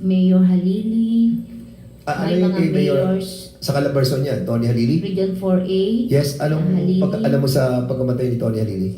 Mayor Halili, Ah, may ano yung mga kay Mayor? mayors, Sa Calabarzon yan, Tony Halili? Region 4A. Yes, anong Halili. pag, alam mo sa pagkamatay ni Tony Halili?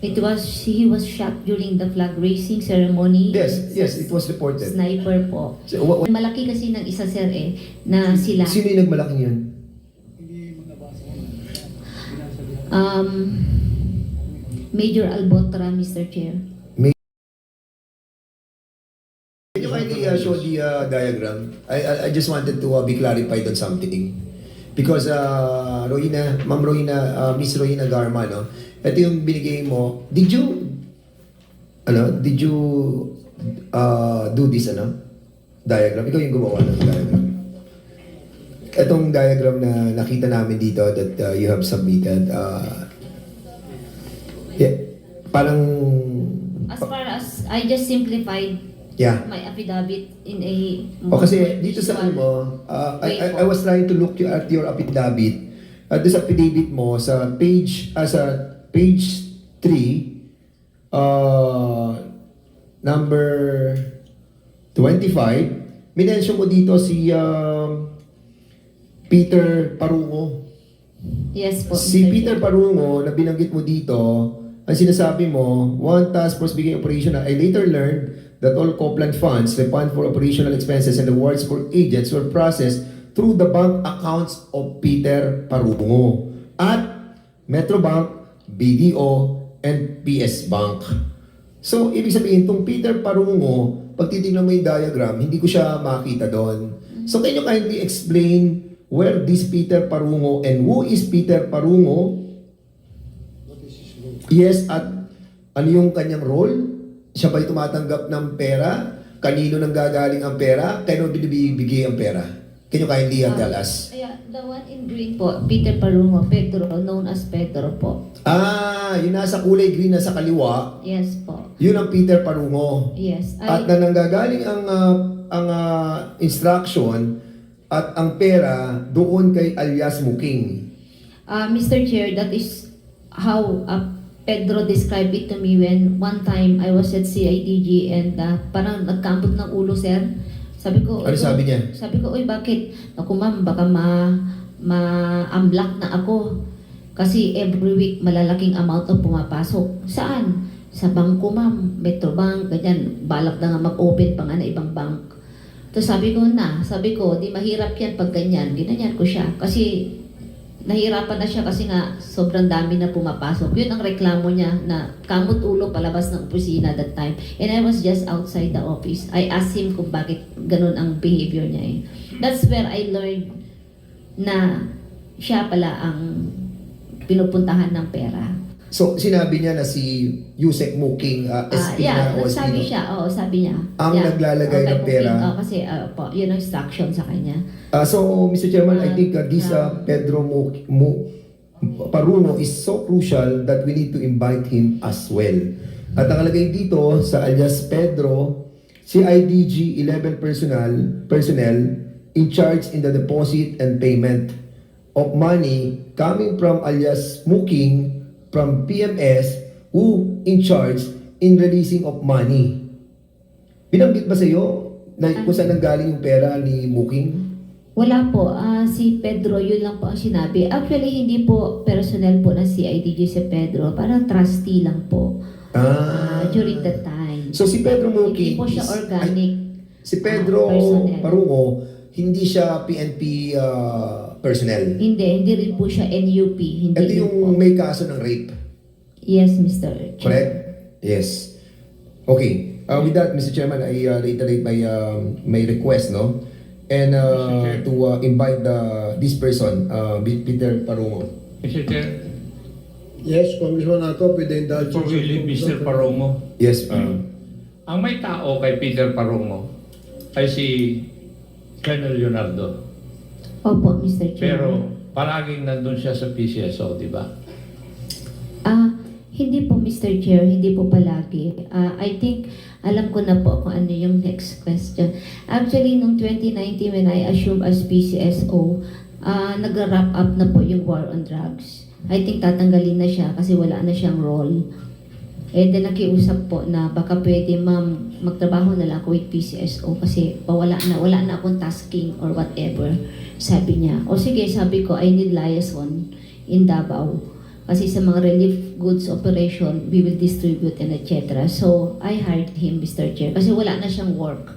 It was, he was shot during the flag raising ceremony. Yes, yes, it was reported. Sniper po. So, wa- wa- Malaki kasi ng isa sir eh, na sila. sino yung nagmalaking yun? Um, Major Albotra, Mr. Chair. Can you kindly uh, show the uh, diagram? I, I I just wanted to uh, be clarified on something. Because uh, Rohina, Ma'am Rohina, uh, Miss Rohina Garma, no? Ito yung binigay mo. Did you, ano, did you uh, do this, ano? Diagram? Ikaw yung gumawa ng diagram. Itong diagram na nakita namin dito that uh, you have submitted, uh, yeah, parang, As far as I just simplified yeah, my affidavit in a O kasi more dito sa ano mo, uh, I, I. I was trying to look you at your affidavit. At sa affidavit mo, sa page, ah, sa page 3, uh, number 25, minention mo dito si um, Peter Parungo. Yes po. Si Mr. Peter. Parungo, na binanggit mo dito, ang sinasabi mo, one task force beginning operational. I later learned that all Copland funds, the fund for operational expenses and awards for agents were processed through the bank accounts of Peter Parungo at Metrobank, BDO, and PS Bank. So, ibig sabihin, itong Peter Parungo, pag titignan mo yung diagram, hindi ko siya makita doon. So, can you kindly explain where this Peter Parungo and who is Peter Parungo? Yes, at ano yung kanyang role? Siya ba'y tumatanggap ng pera? Kanino nang gagaling ang pera? Kano binibigay ang pera? Can you kindly uh, tell us? Yeah, the one in green po, Peter Parungo, Pedro, known as Pedro po. Ah, yung nasa kulay green na sa kaliwa, Yes po. yun ang Peter Parungo. Yes. At I, na nanggagaling ang ah, ang ah, instruction at ang pera doon kay alias Muking. uh, Mr. Chair, that is how uh, Pedro described it to me when one time I was at CIDG and uh, parang nagkambot ng ulo, sir. Sabi ko, Ano "Uy, sabi niya? Sabi ko, uy, bakit? Ako, ma'am, baka ma, ma-unblock na ako. Kasi every week, malalaking amount ang pumapasok. Saan? Sa bangko, ma'am. Metrobank, ganyan. Balak na nga mag-open pa nga na ibang bank. Tapos sabi ko na, sabi ko, di mahirap yan pag ganyan. Ginanyan ko siya. Kasi nahirapan na siya kasi nga sobrang dami na pumapasok. Yun ang reklamo niya na kamot ulo palabas ng opisina that time. And I was just outside the office. I asked him kung bakit ganun ang behavior niya eh. That's where I learned na siya pala ang pinupuntahan ng pera. So, sinabi niya na si Yusek Muking uh, Ah, SP yeah, na o sabi SP. siya, oo, sabi niya. Ang naglalagay Okay, ng pera. okay, oh, kasi ah, po, yun ang instruction sa kanya. Uh, so, Mr. Chairman, I Ah, think uh, this uh, Pedro Mu, Mu, Paruno is so crucial that we need to invite him as well. At nakalagay dito sa alias Pedro, CIDG 11 personnel, personnel in charge in the deposit and payment of money coming from alias Muking from PMS who in charge in releasing of money. Binanggit ba sa iyo na kung saan nanggaling yung pera ni Muking? Wala po, ah, si Pedro, yun lang po ang sinabi. Actually, hindi po personnel po ng CIDG si Pedro, parang trustee lang po ah, during that time. So si Pedro Hindi po siya is- organic. si Pedro ah, personnel. Parungo, hindi siya PNP uh, personnel. Hindi, hindi rin po siya NUP. Hindi Ito rin yung po. may kaso ng rape, Yes, Mr. Chair. correct? Yes. Okay. Uh, with that, Mr. Chairman, I uh, reiterate my um, my request, no? And uh, to uh, invite the this person, uh, Peter Parungo. Mr. Chair, Yes, Congressman Ato, pwede indulge. we leave Mr. Parongo, Yes. Uh, ang may tao kay Peter Parongo ay si Colonel Leonardo. Opo, Mr. Chair. Pero palaging nandun siya sa PCSO, di ba? Ah, hindi po Mr. Chair, hindi po palagi. Ah, I think alam ko na po kung ano yung next question. Actually, noong 2019 when I assumed as PCSO, ah nag-wrap up na po yung war on drugs. I think tatanggalin na siya kasi wala na siyang role. Eh, then nakiusap po na baka pwede ma'am magtrabaho na lang ako with PCSO kasi pawala na, wala na akong tasking or whatever. Sabi niya. O sige, sabi ko, I need liaison in Davao. Kasi sa mga relief goods operation, we will distribute and etc. So, I hired him, Mr. Chair. Kasi wala na siyang work.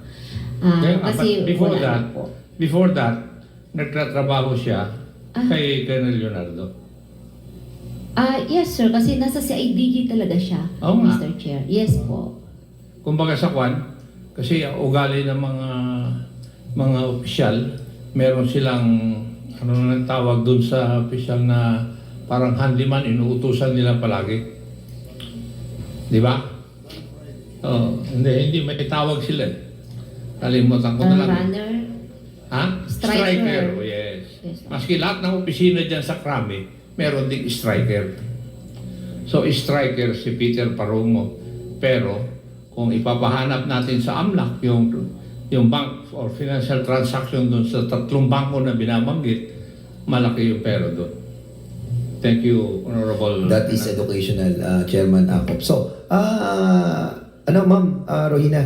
Ah, Kaya nga, kasi before wala that, na po. before that, nagtatrabaho siya Ah. kay Colonel Leonardo. Ah, yes sir, kasi nasa CIDG talaga siya, Oo nga. Mr. Chair. Yes po. Kumbaga sa kwan, kasi ang ugali ng mga mga opisyal, meron silang ano nang tawag dun sa opisyal na parang handyman, inuutusan nila palagi. Di ba? Oh, hindi, hindi may tawag sila. eh. Kalimutan ko na Ah, lang. runner, Ha? Striker. oh, yes. Yes. Maski lahat ng opisina dyan sa Krami, meron ding striker. So, striker si Peter Parumo. Pero, kung ipapahanap natin sa AMLAC, yung, yung bank or financial transaction doon sa tatlong bangko na binabanggit, malaki yung pera doon. Thank you, Honorable. That is educational, uh, Chairman Akop. So, ah, ano ma'am, ah, Rohina,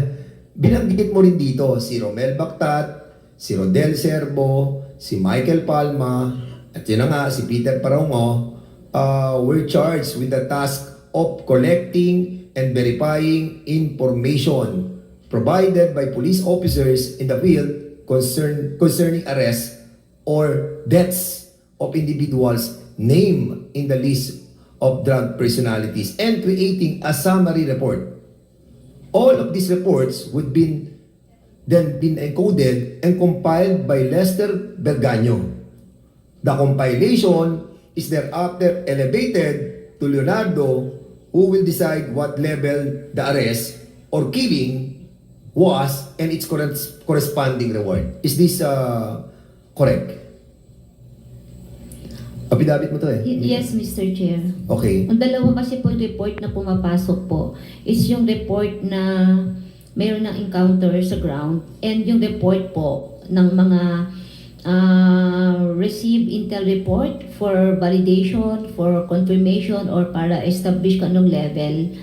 binanggit mo rin dito si Romel Bactat, si Rodel Serbo, si Michael Palma, at yun nga, si Peter Parongo, uh, were charged with the task of collecting and verifying information provided by police officers in the field concern, concerning arrests or deaths of individuals named in the list of drug personalities and creating a summary report. All of these reports would be then been encoded and compiled by Lester Berganyo. The compilation is thereafter elevated to Leonardo who will decide what level the arrest or killing was and its corres- corresponding reward. Is this uh, correct? Apidabit mo to eh. Y- yes, Mr. Chair. Okay. Ang dalawa kasi po report na pumapasok po is yung report na mayroon ng encounter sa ground and yung report po ng mga uh, receive intel report for validation, for confirmation, or para establish kung anong level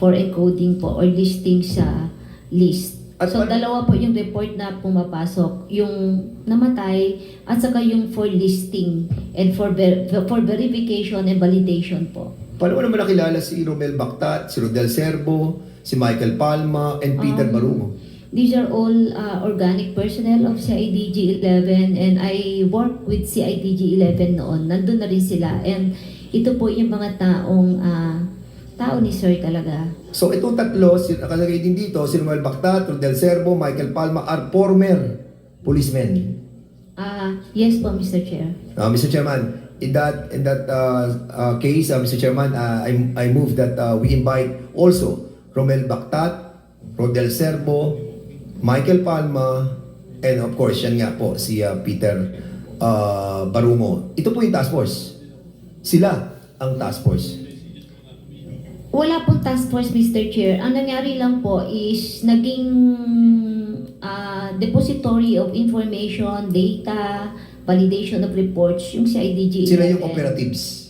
for encoding po or listing sa list. At so, dalawa po yung report na pumapasok, yung namatay at saka yung for listing and for ver- for verification and validation po. Paano mo naman nakilala si Romel Bactat, si Rodel Serbo, si Michael Palma, and Peter Um, Barumo? These are all uh, organic personnel of CIDG 11 and I work with CIDG 11 noon. Nandun na rin sila and ito po yung mga taong uh, tao ni Sir talaga. So itong tatlo, si, nakalagay din dito, si Romel Bactat, Rodel Serbo, Michael Palma are former policemen. Ah, yes po Mr. Chair. Uh, Mr. Chairman, in that in that uh, uh, case, uh, Mr. Chairman, uh, I, I move that uh, we invite also Romel Bactat, Rodel Serbo, Michael Palma, and of course, yan nga po, si uh, Peter uh, Barumo. Ito po yung task force. Sila ang task force. Wala pong task force, Mr. Chair. Ang nangyari lang po is naging ah, depository of information, data, validation of reports, yung CIDG 11. Sila yung operatives.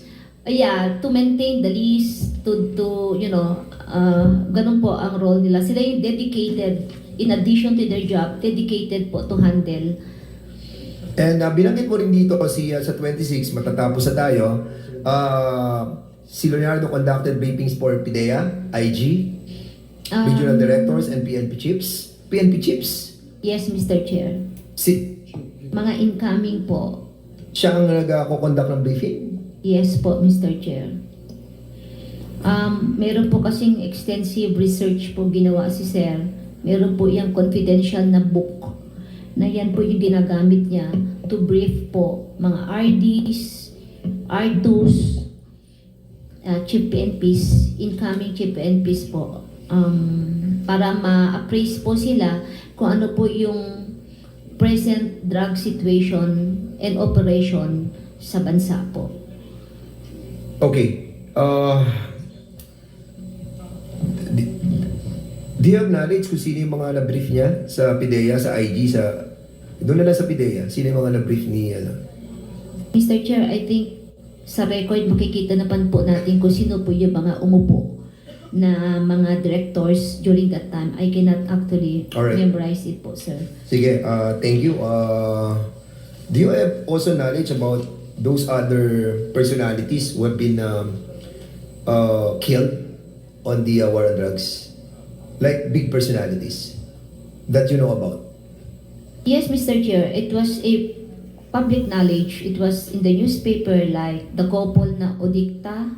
Uh, yeah, to maintain the list, to, to you know, uh, ganun po ang role nila. Sila yung dedicated, in addition to their job, dedicated po to handle. And uh, binanggit mo rin dito kasi uh, sa 26, matatapos na tayo, uh, si Leonardo conducted briefings for PIDEA, IG, Um, Regional Directors, and PNP Chiefs. PNP Chiefs, Yes, Mr. Chair. si, Mga incoming po. siya ang nag-conduct ng briefing. Yes po, Mr. Chair. Um, meron po kasing extensive research po ginawa si Sir. Meron po yung confidential na book na yan po yung ginagamit niya to brief po mga RDs, R2s, uh, chief PNPs, incoming chief PNPs po. Um, para ma-appraise po sila kung ano po yung present drug situation and operation sa bansa po. Okay. Uh, do you have knowledge kung sino yung mga na-brief niya sa PIDEA, sa IG, sa... Doon na lang sa PIDEA, sino yung mga na-brief ni... Ano? Mr. Chair, I think sa record makikita naman po natin kung sino po yung mga umupo na mga directors during that time. I cannot actually Alright. memorize it po, sir. Sige, uh, thank you. Uh, do you have also knowledge about those other personalities who have been um, uh, killed on the uh, war on drugs? Like big personalities that you know about? Yes, Mr. Chair, it was a public knowledge. It was in the newspaper like the couple na Odikta,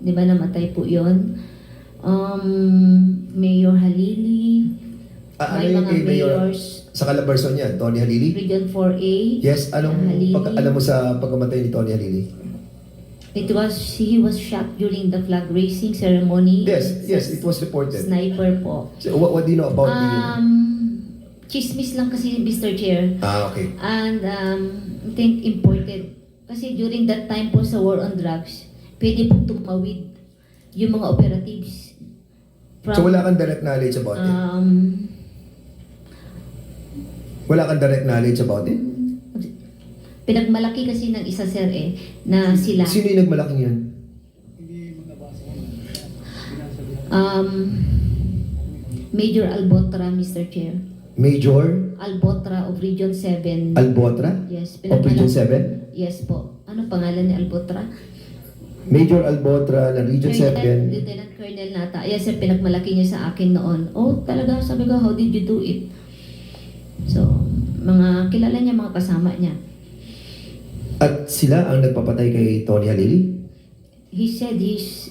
di ba namatay po yon Um, Mayor Halili, Ah, ano may yung mga mayors, Sa Calabarzon niya, Tony Halili? Region 4A. Yes, anong Halili. pag, alam mo sa pagkamatay ni Tony Halili? It was, he was shot during the flag raising ceremony. Yes, yes, it was reported. Sniper po. So, what, what do you know about the... Um, chismis lang kasi, Mr. Chair. Ah, okay. And um, I think imported. Kasi during that time po sa war on drugs, pwede pong tumawid yung mga operatives. From, So wala kang direct knowledge about it? Wala kang direct knowledge about it? pinagmalaki kasi ng isa sir eh, na sila. Sino yung nagmalaking yun? Um, Major Albotra, Mr. Chair. Major Albotra of Region 7. Albotra? yes, Of Region pinagmalaki. 7? Yes po. Ano pangalan ni Albotra? Major Albotra ng Region Colonel, 7. Lieutenant Colonel Nata. Yes, sir, pinagmalaki niya sa akin noon. Oh, talaga, sabi ko, how did you do it? Mga kilala niya, mga kasama niya. At sila ang nagpapatay kay Tony Halili? He said he's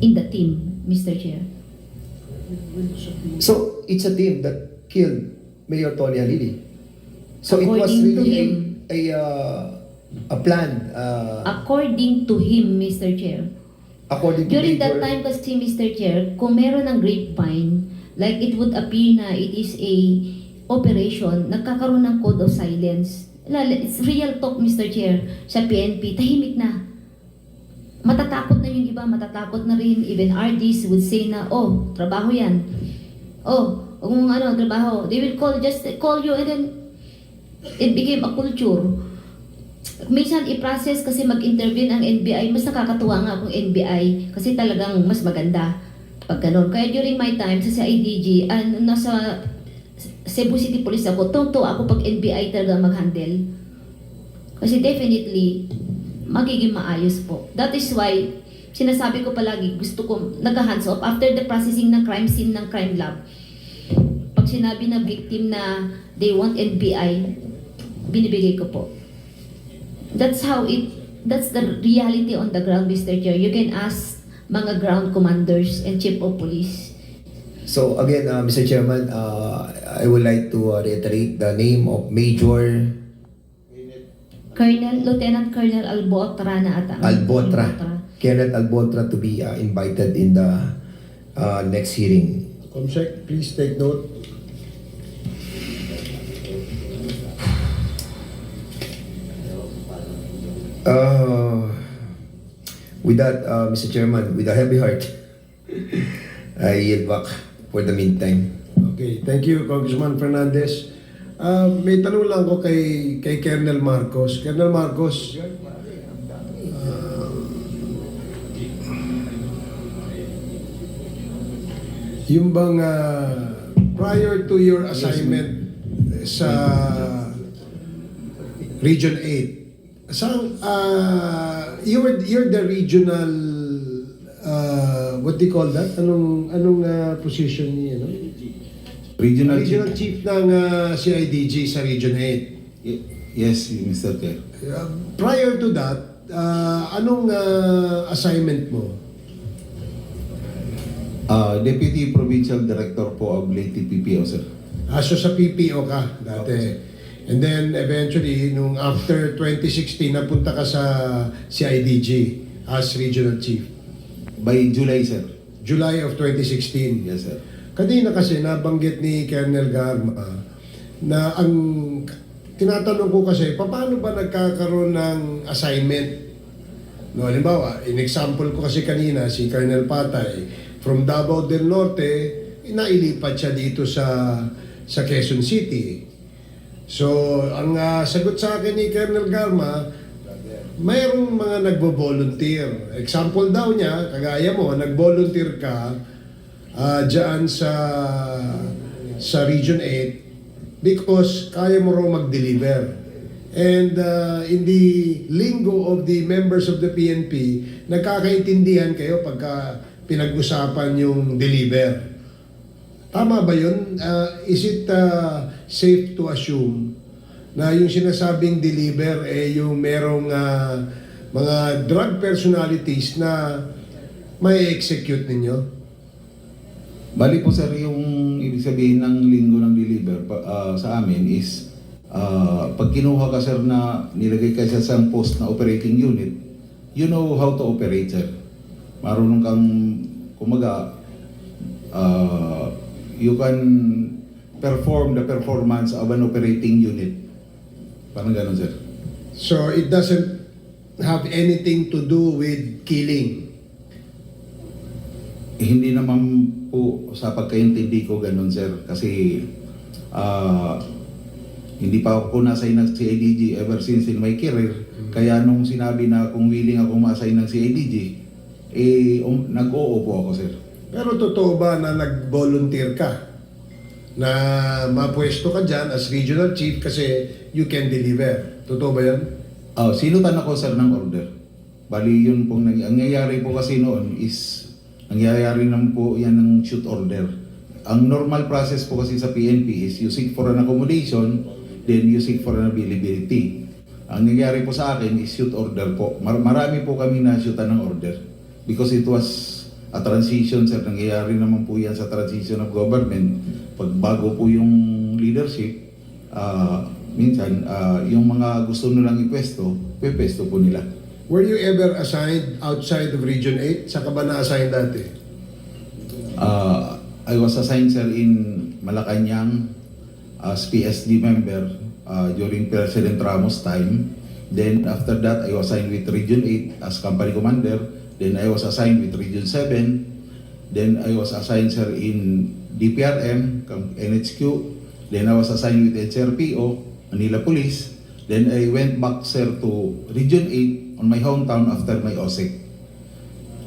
in the team, Mr. Chair. So, it's a team that killed Mayor Tony Halili. So, it was According really him. a, a, uh, a plan uh, According to him, Mr. Chair. according to During that time kasi, Mr. Chair, kung meron ng grapevine, like it would appear na it is a operation, nagkakaroon ng code of silence. It's real talk, Mr. Chair, sa PNP, tahimik na. Matatakot na yung iba, matatakot na rin. Even RDs would say na, oh, trabaho yan. Oh, kung ano, trabaho. They will call, just call you and then it became a culture. Minsan i-process kasi mag-intervene ang NBI, mas nakakatuwa nga kung NBI kasi talagang mas maganda pag ganun. Kaya during my time sa CIDG, an nasa Cebu City Police ako, tungto ako pag NBI talaga mag-handle. Kasi definitely, magiging maayos po. That is why, sinasabi ko palagi, gusto ko nag-hands off after the processing ng crime scene ng crime lab. Pag sinabi na victim na they want NBI, binibigay ko po. That's how it, that's the reality on the ground, Mr. Chair. You can ask mga ground commanders and chief of police. So, again, uh, Mr. Chairman, uh, I would like to uh, reiterate the name of Major Colonel, Lieutenant Colonel Albotra na ata. Albotra. Kenneth Albotra to be uh, invited in the uh, next hearing. Comsec, please take note. Uh, with that, uh, Mr. Chairman, with a heavy heart, I yield back for the meantime. Okay, thank you, Congressman Fernandez. Ah, may tanong lang ko kay, kay Colonel Marcos. Colonel Marcos, ah, yung bang ah, prior to your assignment sa Region 8, saan, ah, you were, you're the regional, ah, what do you call that? Anong, anong ah, position niya, no? Regional, Regional Chief. Chief ng ah, CIDG sa Region 8. Y- Yes, Mr. Chair. Uh, prior to that, ah, anong ah, assignment mo? Uh, Deputy Provincial Director po of Leyte PPO, sir. Ah, so sa PPO ka dati. And then eventually, nung after 2016, napunta ka sa CIDG as Regional Chief. By July, sir. July of 2016. Yes, sir. Kanina kasi nabanggit ni Colonel Garma na ang tinatanong ko kasi, paano ba nagkakaroon ng assignment? No, halimbawa, in example ko kasi kanina, si Colonel Patay, from Davao del Norte, nailipat siya dito sa sa Quezon City. So, ang ah, sagot sa akin ni Colonel Garma, mayroong mga nagbo-volunteer. Example daw niya, kagaya mo, nag-volunteer ka ah dyan sa sa Region 8 because kaya mo raw mag-deliver. And uh, in the lingo of the members of the PNP, nagkakaintindihan kayo pagka pinag-usapan yung deliver. Tama ba yun? Uh, is it uh, safe to assume na yung sinasabing deliver eh yung merong uh, mga drug personalities na may execute ninyo? Bali po sir, yung ibig sabihin ng linggo ng deliver ah, sa amin is ah, pag kinuha ka sir na nilagay ka sa isang post na operating unit, you know how to operate sir. Marunong kang kumaga ah, you can perform the performance of an operating unit. Parang ganun sir. So it doesn't have anything to do with killing. Eh, hindi naman po sa pagkaintindi ko ganun sir kasi ah, hindi pa ako na-assign ng CIDG ever since in my career kaya nung sinabi na kung willing ako ma-assign ng CIDG eh um, nag-oo po ako sir Pero totoo ba na nag-volunteer ka? Na mapwesto ka dyan as regional chief kasi you can deliver. Totoo ba yan? Ah, sinutan ako sir ng order bali yun pong nang- ang nangyayari po kasi noon is nangyayari naman po yan ng shoot order. Ang normal process po kasi sa PNP is you seek for an accommodation then you seek for an availability. Ang nangyayari po sa akin is shoot order po. Mar- marami po kami na shootan ng order because it was a transition sir. Nangyayari naman po yan sa transition of government. Pag bago po yung leadership ah, minsan ah, yung mga gusto nilang ipwesto pwesto po nila Were you ever assigned outside of Region 8? Saan ka ba na-assign dati? Uh, I was assigned sir in Malacanang as PSD member uh, during President Ramos time. Then after that, I was assigned with Region 8 as company commander. Then I was assigned with Region 7. Then I was assigned sir in DPRM, NHQ. Then I was assigned with HRPO, Manila Police. Then I went back sir to Region 8 on my hometown after my OSEC.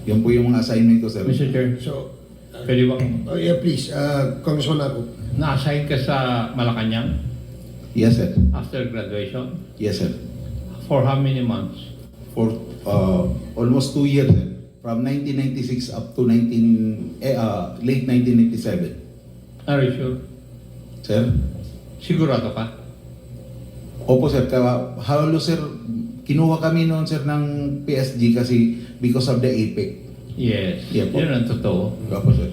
Yun po yung mga assignment ko sir. Mr. Chair, So, pwede bang oh yeah, please, uh, Congressman ako. na-assign ka sa Malacanang Yes sir. after graduation? Yes sir. For how many months? for uh, almost two years eh. from 1996 up to 19 eh, uh, late 1997 Are you sure? sir Sigurado ka? opo sir ka halos sir kinuha kami noon sir ng PSG kasi because of the APEC Yes. Yeah po. Yun ang totoo. opo sir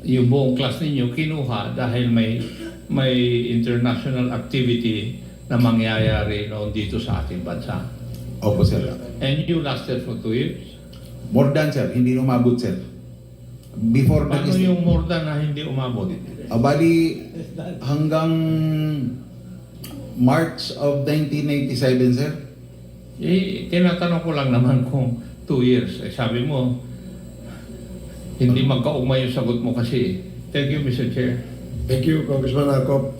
Yung buong class ninyo kinuha dahil may may international activity na mangyayari noon dito sa ating bansa. opo sir And you lasted for two years. more than sir hindi umabot sir before Paano nag yung more than na hindi umabot? Ah, bali hanggang March of 1997 sir Eh, tinatanong ko lang naman kung two years. Eh, sabi mo, hindi magkaugma yung sagot mo kasi. Thank you, Mr. Chair. Thank you, Congressman Akop.